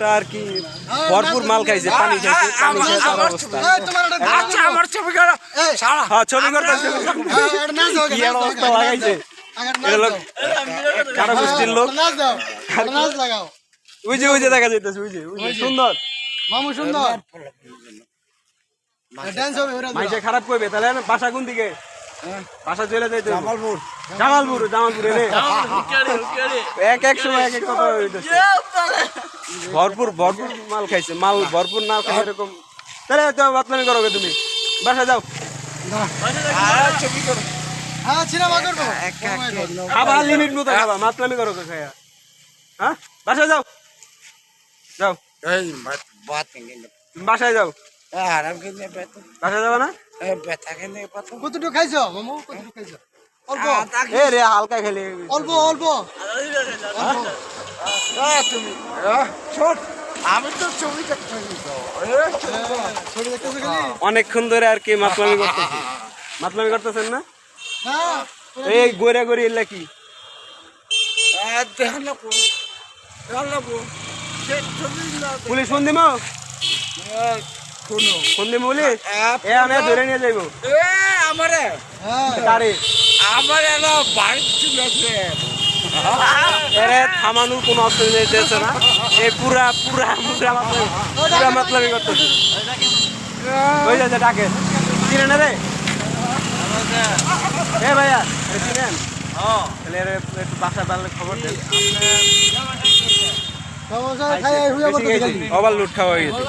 লোকটা আর কি ভরপুর মাল খাইছে পানি খাইছে পানি আমার- খেয়ে তার আমার অবস্থা আচ্ছা আমার ছবি করো। সারা হ্যাঁ ছবি কি অবস্থা লাগাইছে। কারও গোষ্ঠীর লোক। লাগাও। ওই যে ওই যে দেখা যাইতেছে ওই যে সুন্দর। মামু সুন্দর। মাইসে খারাপ করবে তাহলে বাসা কোন দিকে? বাসা চলে যাইতে জামালপুর। জামালপুর জামালপুর রে এক এক সময় এক এক কথা ভরপুর ভরপুর মাল খাইছে মাল ভরপুর না খাই এরকম। তাহলে তো বাতলামি করো তুমি। বাসা যাও। ছবি করো হ্যাঁ সিনেমা করব খাবা লিমিট মতো খাবা মাতলামি করো খায়া। হ্যাঁ বাসা যাও। যাও। বাসায় যাও। আরাম বেত বাসায় যাবে না? বেতা কিনে পাত কতটুকু খাইছো মামু? কতটুকু খাইছো? অল্প? এ রে হালকা খেলে। অল্প অল্প? তুমি ছোট। আমি তো ছবি দেখতে ছবি দেখতেছো খালি? অনেকক্ষণ ধরে আর কি মাতলামি করতেছে। মাতলামি করতেছেন না? না এই গোরে গোরে এলা কি? পুলিশ ফোন দিমো? শুনো দিমো পুলিশ এ আমি ধরে নিয়ে যাইবো এ আমারে হ্যাঁ তারে আমার এলা বাড়ি চলেছে এরে থামানোর কোনো অপশন দিতেছে না এই পুরা পুরা পুরা মাতলামি পুরা মাতলামি করতেছে ওই যাচ্ছে ডাকে চিনে না রে এ ভাইয়া এ চিনেন তাহলে এর একটু বাসা পারলে খবর দেন সমস্যা খাই হুয়ে বেশি বলতে গেছি ওভার লুট খাওয়া হয়ে গেছে